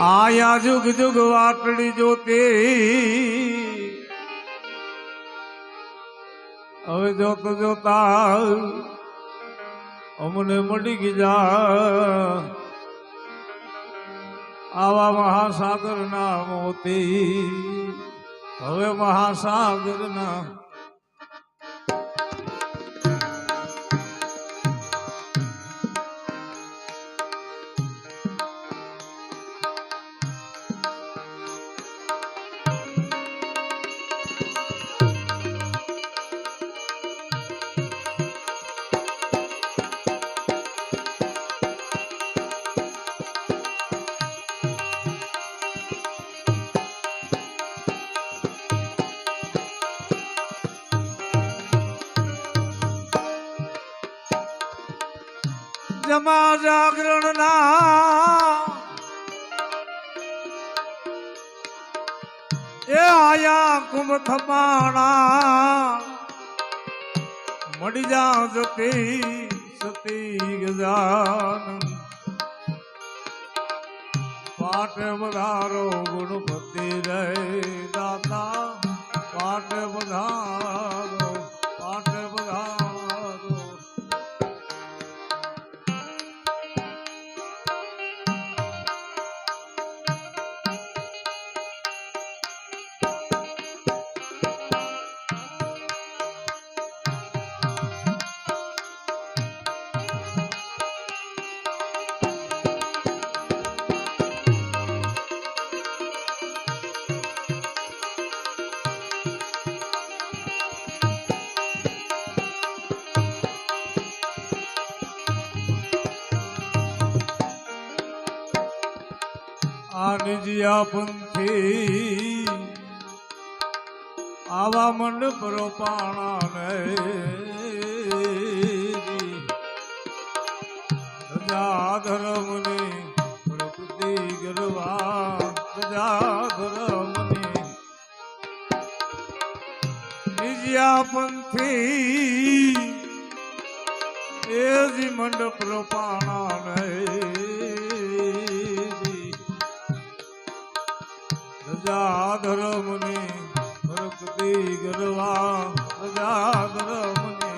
આયા જુગ જુગ વાટડી જોતે. હવે જોત જોતા અમને મળી ગયા. આવા મહાસાગર ના મોતી. હવે મહાસાગર જમા જાગરણ ના એ આયા કુંભ થપાણા મળી જા જતી સતી ગજાન પાટ વધારો ગુણપતિ આનજિયા પંથી આવા મંડપ રોપાણા પ્રજા ધર્મની પ્રકૃતિ ગરવા પ્રજા ધર્મની નિજિયા પંથી એ જી મંડપ રોપાણા પ્રજા ધર્મની પ્રકૃતિ ગરવા પ્રજા ધર્મની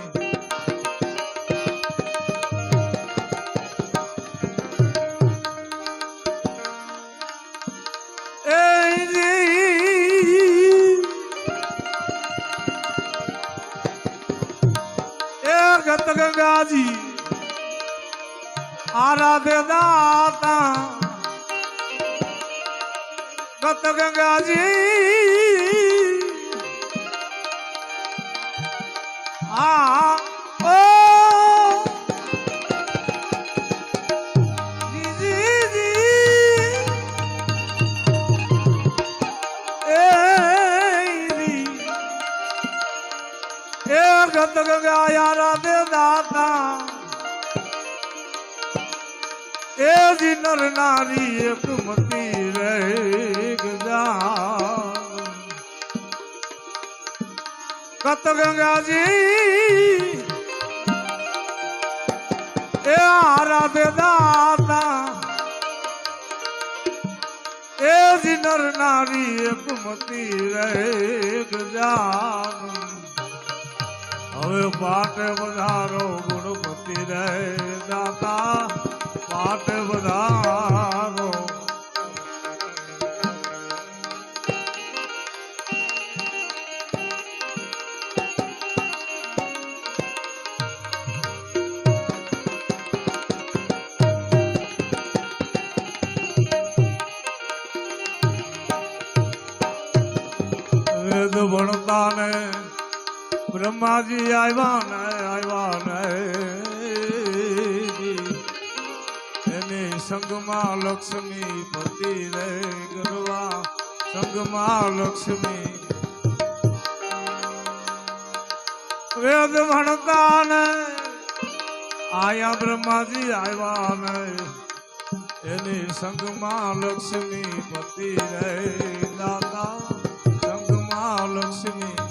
ગત ગંગાજી આરાધે દાતા ગત ગંગાજી આ ઓ જી જી જી એ રી એ ગત ગંગા યારા દે દાતા ગત ગંગાજી એ આરા દે દાતા એ જી નર નારી એક મતી રહે ગજાન હવે પાટે વધારો ગુણપતિ રહે દાતા પાટે વધારો બ્રહ્માજી આવ્યા ને આવ્યા ને. એની સંગમાં લક્ષ્મી પતિ રે ગરવા. સંગમાં લક્ષ્મી. વેદ ભણતા ને, આયા બ્રહ્માજી આવ્યા ને. એની સંગમાં લક્ષ્મી પતિ રે દાદા સંગમાં લક્ષ્મી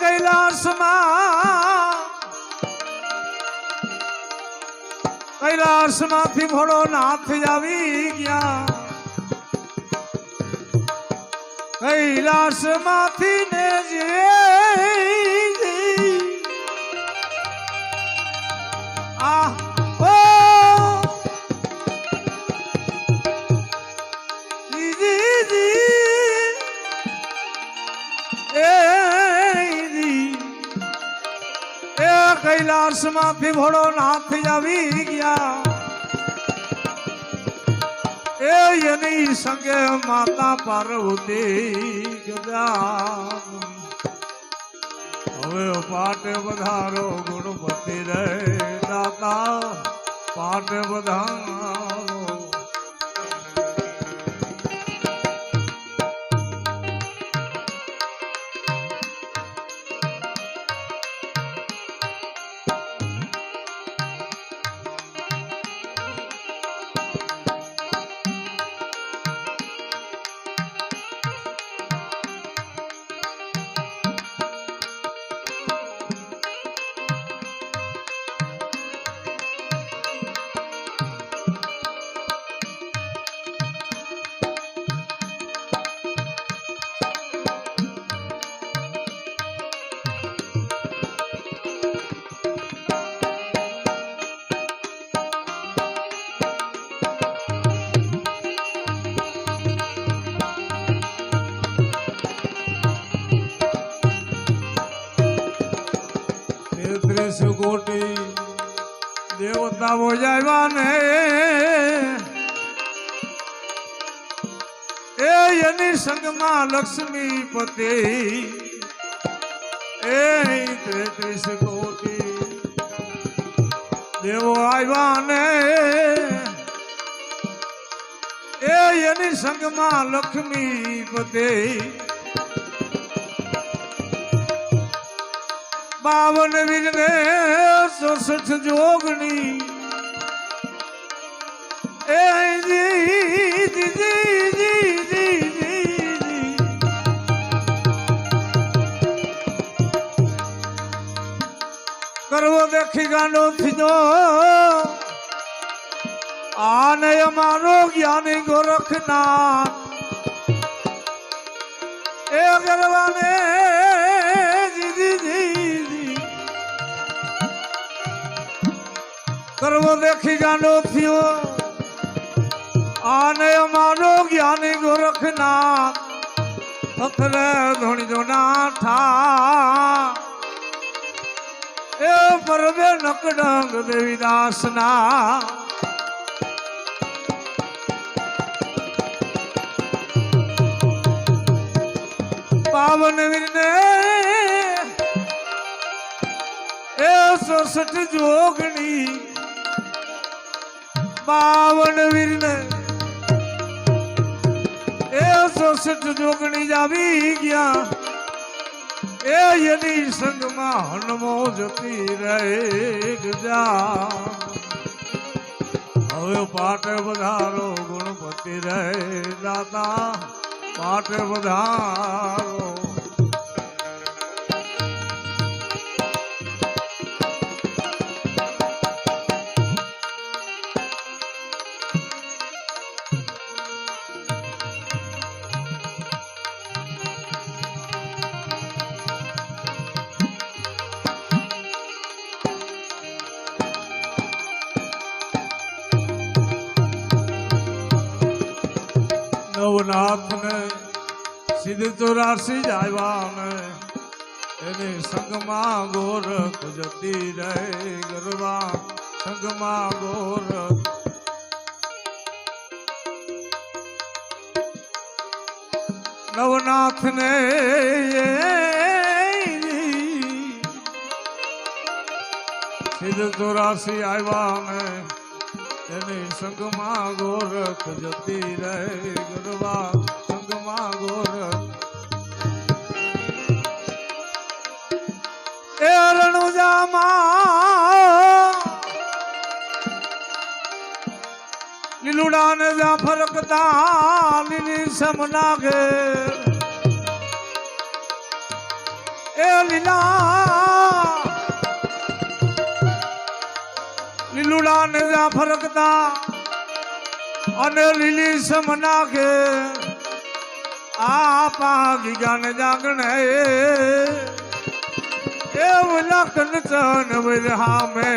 કૈલાસમાં કૈલાસમાંથી ભોળો નાથ આવી ગયા. કૈલાસમાંથી ને જે આ કૈલાસમાંથી ભોળો નાથ આવી ગયા. એ એની સંગે માતા પાર્વતી ગજા હવે પાટે વધારો ગુણપતિ રે દાતા. પાટે વધારો તેત્રીસ કોટી દેવતાઓ આવ્યા ને એ એની સંગમાં લક્ષ્મી પતિ એ તેત્રીસ કોટી દેવો આવ્યા ને એ એની સંગમાં લક્ષ્મી પતિ બાવન વિઘ્ને ચોસઠ જોગણી. એ જી જી જી જી જી. કરવો દેખી ગાંડો થીજો આને અમારો જ્ઞાની ગોરખનાથ. એ ગરવાને કરવો દેખી જાનો થયો. આને અમારો જ્ઞાની ગોરખનાથ પથરે ધોણી જો થા એ પરમે નકડંગ દેવીદાસના. પાવન વીરને એ સોસઠ જોગણી પાવન વીરને. એ સોસઠ જોગણી જાવી ગયા. એ એની સંગમાં હનમો જતી રહે જા હવે પાટે વધારો ગુણપતિ રહે દાતા. પાટે વધારો ચોરાસી જ આવ્યા ને એની સંગમાં ગોરખ જતી રહે ગરબા. સંગમાં ગોરખ નવનાથ ને સિદ્ધ ચોરાસી આવ્યા ને એની સંગમાં ગોરખ જતી રહે ગરબા. સંગમાં ગોરખ લીલુડા ને જ્યાં ફરકતા લીલી સમ નાગે એ લીલા. લીલુડા ને જ્યાં ફરકતા અને લીલી સમ નાખે આ પાગી ગાને જાગણે. એ લખન ચન વિરહા મે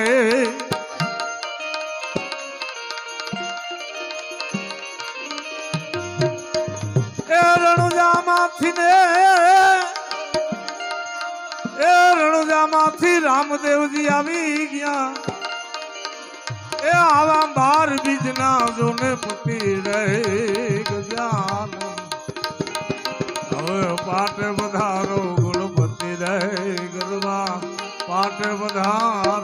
એ રણુજામાંથી ને, એ રણુજામાંથી રામદેવજી આવી ગયા. એ આવા બાર બીજના જોને પતિ રહે ગજાન હવે પાટે વધારો પાટે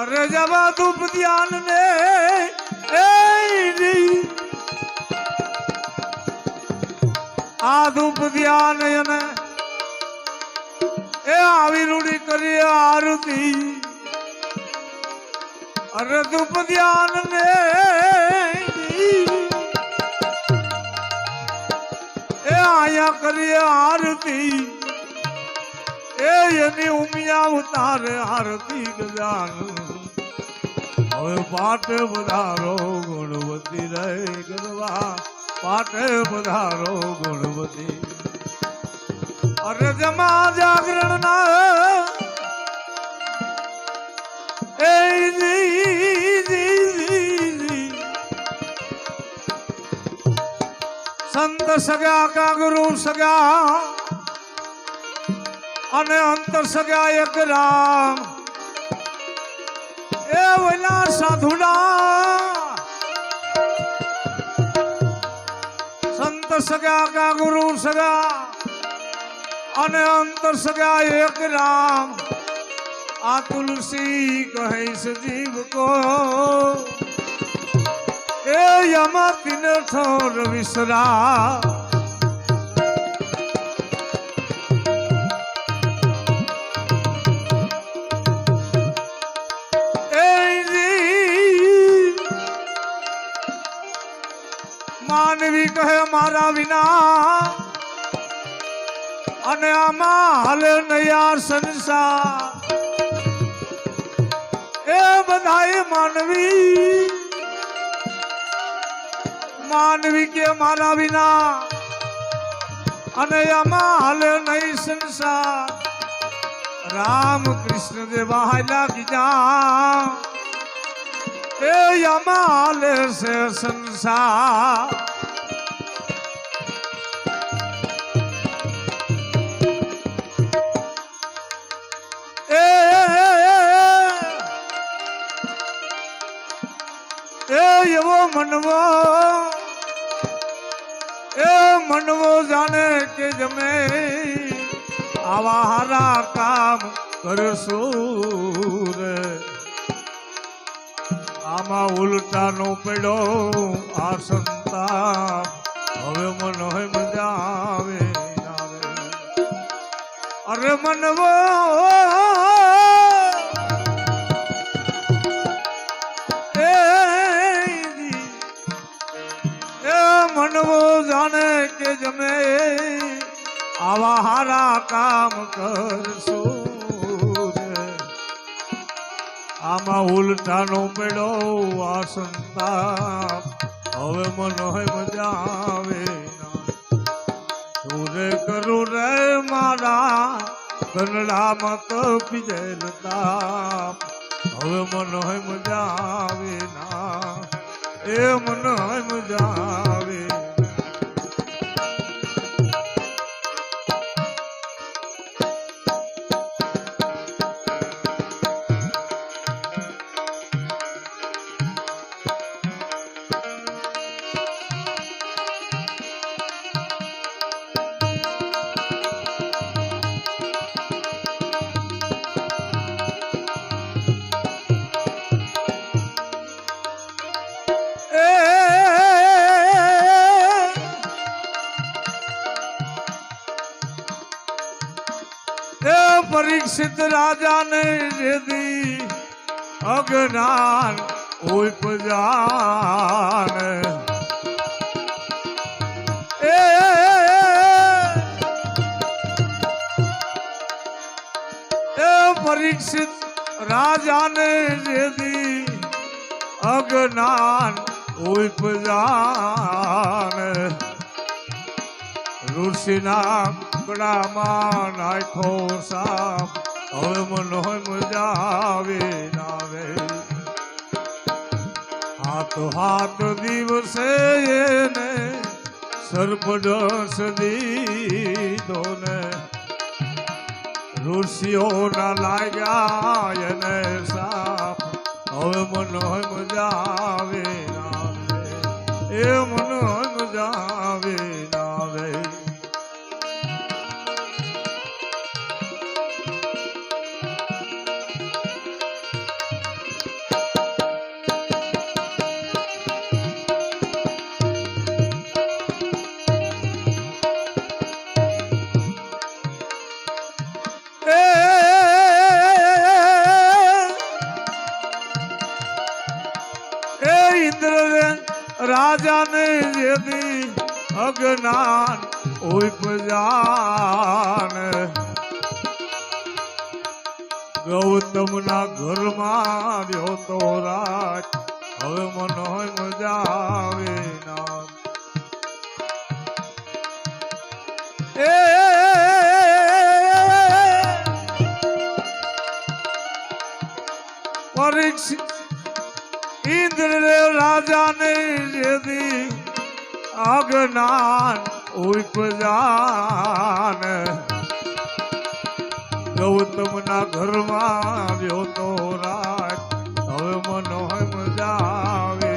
અરે જવા ધૂપ ધ્યાન ને. આ ધૂપ ધ્યાન એને એ આવી રૂડી કરી આરતી. અરે ધૂપ ધ્યાન ને. એ આયા કરીએ આરતી. એ એની ઉમિયા ઉતારે આરતી ગજાન હવે પાટે પધારો ગુણવતી રહે ગરવા. પાટે પધારો ગુણવતી અરે જમા જાગરણ ના એ. સંત સગા કા ગુરુ સગા. અને અંતર સગા એક રામ. વૈલા સાધુડા. સંત સગા કા ગુરુ સગા અને અંતર સગા એક રામ. આ તુલસી કહે છે જીવ કો. એ યમા તિન ઠોર વિસરા મારા વિના. અને આમાં હાલે નયા સંસાર. એ બધાય માનવી. માનવી કે મારા વિના. અને આમાં હાલે નહીં સંસાર. રામ કૃષ્ણ દેવા હાલા ગીજા એ આમાં હાલે છે સંસાર. એવો મનવો. એ મનવો જાણે કે જમે. આવા હારા કામ કરશું રે. આમાં ઉલટાનો પેડો આ સંતા હવે મન હોય મજા આવે. અરે મનવો મનવો જાણે કે જમે. આવા હારા કામ કરશો. આમાં ઉલટાનો પેડો આ સંતાપ હવે મન મજા આવે સુરે કરું રે મારા? કનડા મત પીજેલ તાપ હવે મન મજા આવે ના. એ મન હોય જેદી અજ્ઞાન ઉપજાન એ એ પરીક્ષિત રાજાને જેદી અજ્ઞાન ઉપજાન ઋષિના ગળામાં નાખો સાપ. હવે મનો મજા આવે નાવે હાથ હાથ દિવસે ને સર્પડસ દીધો ને. ઋષિઓના લાગ્યા એને સાપ હવે મનો મજા આવે નાવે એ મનો મજા રાજાને જેની અજ્ઞાન ઉપજાન ગૌતમના ઘરમાં રહ્યો તો રાજ હવે મનો મજા આવે ના એ પરીક્ષિત ઇન્દ્રદેવ રાજાને જેદી અજ્ઞાન ઉપજાન ગૌતમના ઘરમાં આવ્યો તો રાજ, હવે મનો મજા આવે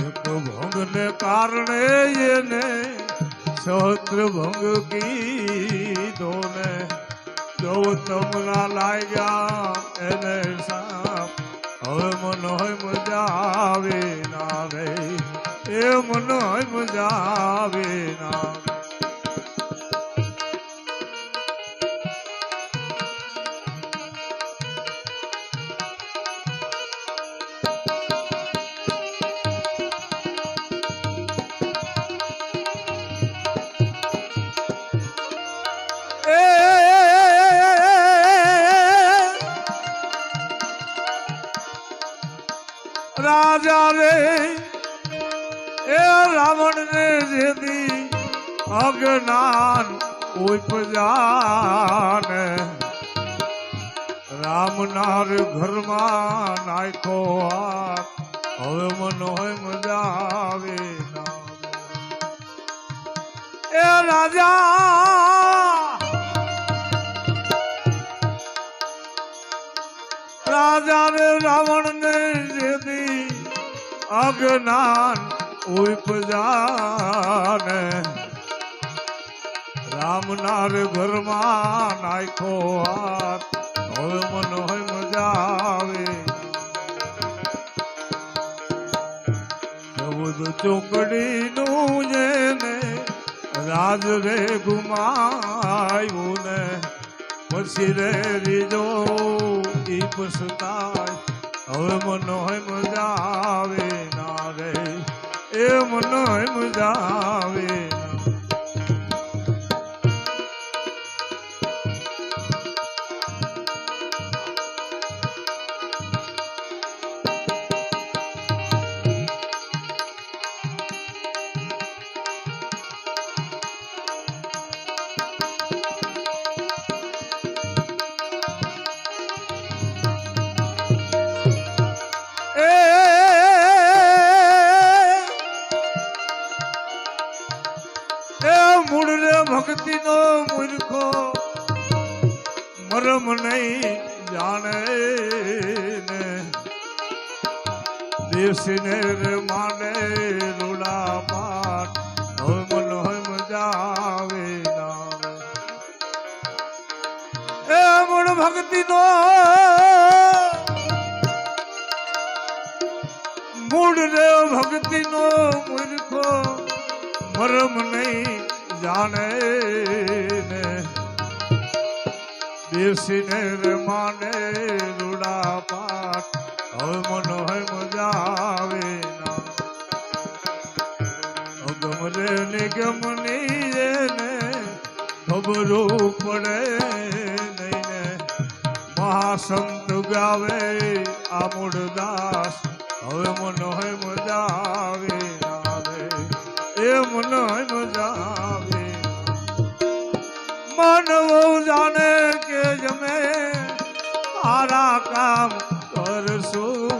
એક ભંગને કારણે એને સહસ્ત્ર ભંગ કીધો ને ગૌતમના લાગ્યા એને હવે મનો મજા આવે ના રે એ મનો આવે ના અજ્ઞાન ઉપજાન રામનાર ઘરમાં નાખો હવે મનો મજા આવે એ રાજા! રાજા ને રાવણ ને જેદી અજ્ઞાન ઉપજાન રામનાર ઘરમાં નાખો હાથ. હવે મનો મજા આવે. ચૌદ ચોકડીનું જેને રાજ રે ગુમાયું ને. પછી રે રીજો ઈ પસતાય હવે મનો મજા આવે. ના રે, એ મનો મજા આવે. આમોડ દાસ હવે મનો હોય મજા આવે આવે એ મનો હોય મજા આવે માનવો જાણે કે જમે સારા કામ કરશું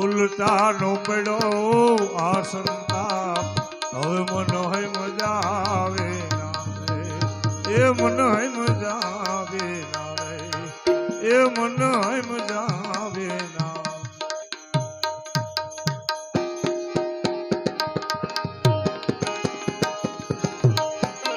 ઉલટા નો પડો આ સંતાપ હવે મનો હોય મજા આવે આવે એ મનો હોય મજા એ મનો મજા